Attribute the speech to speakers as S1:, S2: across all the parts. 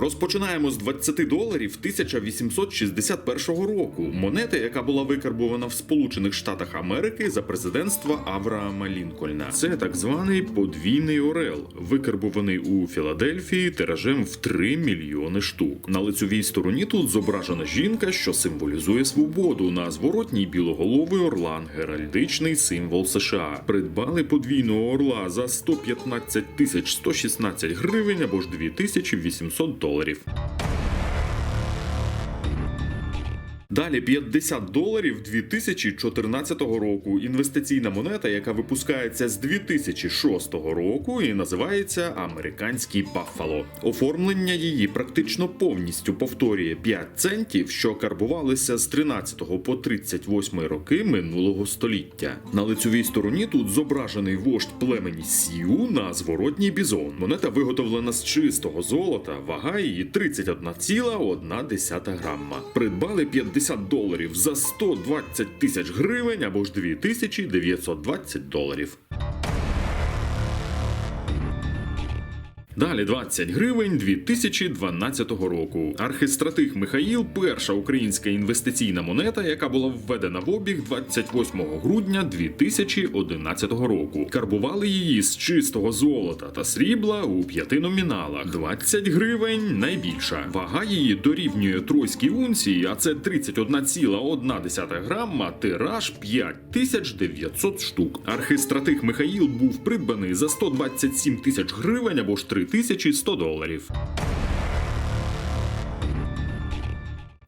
S1: Розпочинаємо з 20 доларів 1861 року. Монета, яка була викарбована в Сполучених Штатах Америки за президентства Авраама Лінкольна. Це так званий подвійний орел, викарбований у Філадельфії тиражем в 3 мільйони штук. На лицьовій стороні тут зображена жінка, що символізує свободу. На зворотній білоголовий орлан, геральдичний символ США. Придбали подвійного орла за 115 тисяч 116 гривень або ж 2800 доларів доларів. Далі 50 доларів 2014 року. Інвестиційна монета, яка випускається з 2006 року і називається Американський Баффало. Оформлення її практично повністю повторює 5 центів, що карбувалися з 13 по 38 роки минулого століття. На лицьовій стороні тут зображений вождь племені Сіу на зворотній бізон. Монета виготовлена з чистого золота, вага її 31,1 грамма. Придбали 50 доларів за 120 тисяч гривень або ж 2920 доларів. Далі 20 гривень 2012 року. Архистратих Михаїл перша українська інвестиційна монета, яка була введена в обіг 28 грудня 2011 року. Карбували її з чистого золота та срібла у п'яти номіналах. 20 гривень найбільша. Вага її дорівнює тройській унції, а це 31,1 грамма, тираж 5900 штук. Архистратих Михаїл був придбаний за 127 тисяч гривень або ж 3100 доларів.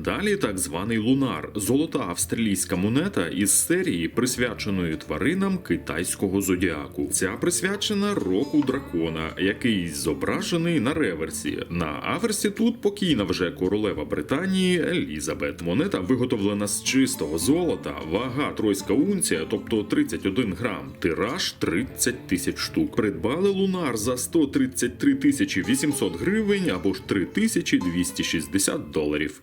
S1: Далі так званий лунар золота австралійська монета із серії, присвяченої тваринам китайського зодіаку. Ця присвячена року дракона, який зображений на реверсі. На аверсі тут покійна вже королева Британії Елізабет. Монета виготовлена з чистого золота, вага тройська унція, тобто 31 грам, тираж 30 тисяч штук. Придбали лунар за 133 тисячі 800 гривень або ж 3260 доларів.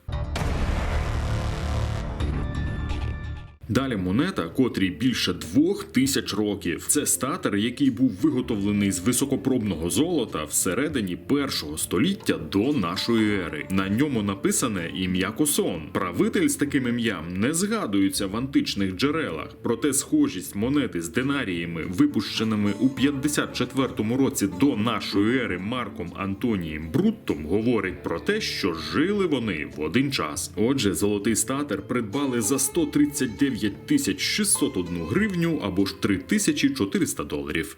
S1: Далі монета, котрій більше двох тисяч років. Це статер, який був виготовлений з високопробного золота всередині першого століття до нашої ери. На ньому написане ім'я Косон. Правитель з таким ім'ям не згадується в античних джерелах, проте схожість монети з динаріями, випущеними у 54-му році до нашої ери Марком Антонієм Бруттом, говорить про те, що жили вони в один час. Отже, золотий статер придбали за 139 тисяч 601 гривню або ж 3400 доларів.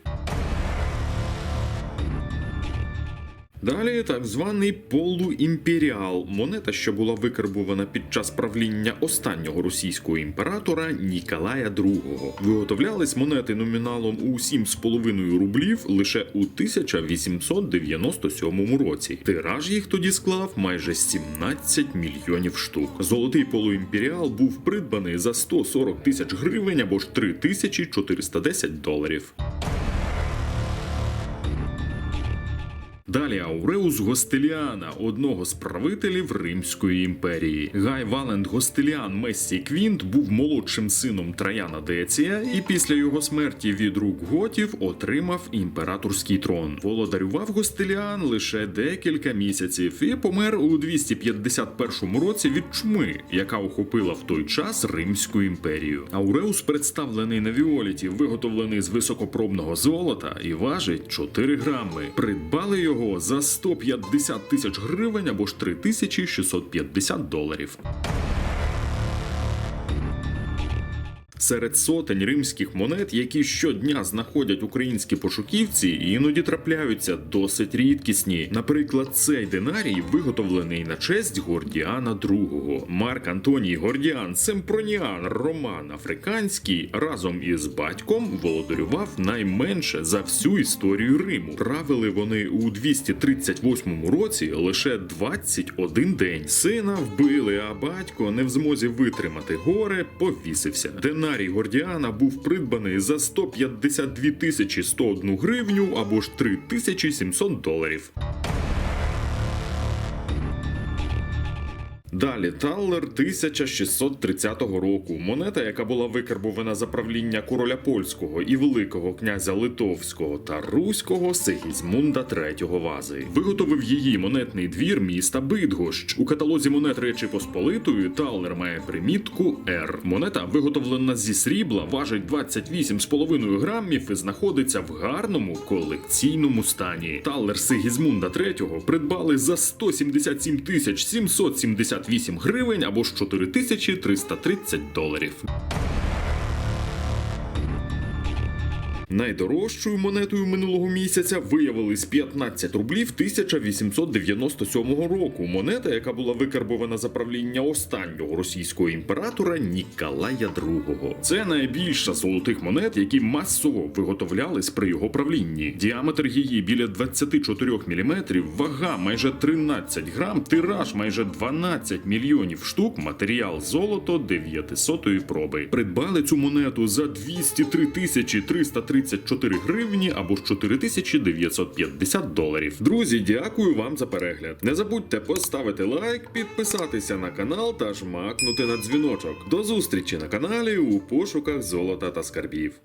S1: Далі так званий полуімперіал монета, що була викарбована під час правління останнього російського імператора Ніколая II. Виготовлялись монети номіналом у 7,5 рублів лише у 1897 році. Тираж їх тоді склав майже 17 мільйонів штук. Золотий полуімперіал був придбаний за 140 тисяч гривень або ж 3410 доларів. Далі Ауреус Гостеліана, одного з правителів Римської імперії. Гай Валент Гостеліан Мессій Квінт був молодшим сином Траяна Деція і після його смерті від рук готів отримав імператорський трон. Володарював Гостеліан лише декілька місяців і помер у 251 році від чми, яка охопила в той час Римську імперію. Ауреус представлений на Віоліті, виготовлений з високопробного золота і важить 4 грами. Придбали його за 150 тисяч гривень або ж 3650 доларів. Серед сотень римських монет, які щодня знаходять українські пошуківці, іноді трапляються досить рідкісні. Наприклад, цей динарій виготовлений на честь Гордіана II. Марк Антоній Гордіан Семпроніан Роман Африканський разом із батьком володарював найменше за всю історію Риму. Правили вони у 238 році лише 21 день. Сина вбили, а батько не в змозі витримати горе, повісився. Динарій динарій Гордіана був придбаний за 152 тисячі 101 гривню або ж 3700 доларів. Далі Таллер 1630 року. Монета, яка була викарбована за правління короля польського і великого князя Литовського та Руського Сигізмунда III Вази. Виготовив її монетний двір міста Бидгощ. У каталозі монет Речі Посполитої Таллер має примітку R. Монета виготовлена зі срібла, важить 28,5 грамів і знаходиться в гарному колекційному стані. Таллер Сигізмунда III придбали за 177 тисяч 778 гривень або ж 4330 доларів. Найдорожчою монетою минулого місяця виявились 15 рублів 1897 року. Монета, яка була викарбована за правління останнього російського імператора Ніколая II. Це найбільша золотих монет, які масово виготовлялись при його правлінні. Діаметр її біля 24 мм, вага майже 13 грам, тираж майже 12 мільйонів штук, матеріал золото 900 проби. Придбали цю монету за 203 тисячі 334 гривні або ж 4950 доларів. Друзі, дякую вам за перегляд. Не забудьте поставити лайк, підписатися на канал та жмакнути на дзвіночок. До зустрічі на каналі у пошуках золота та скарбів.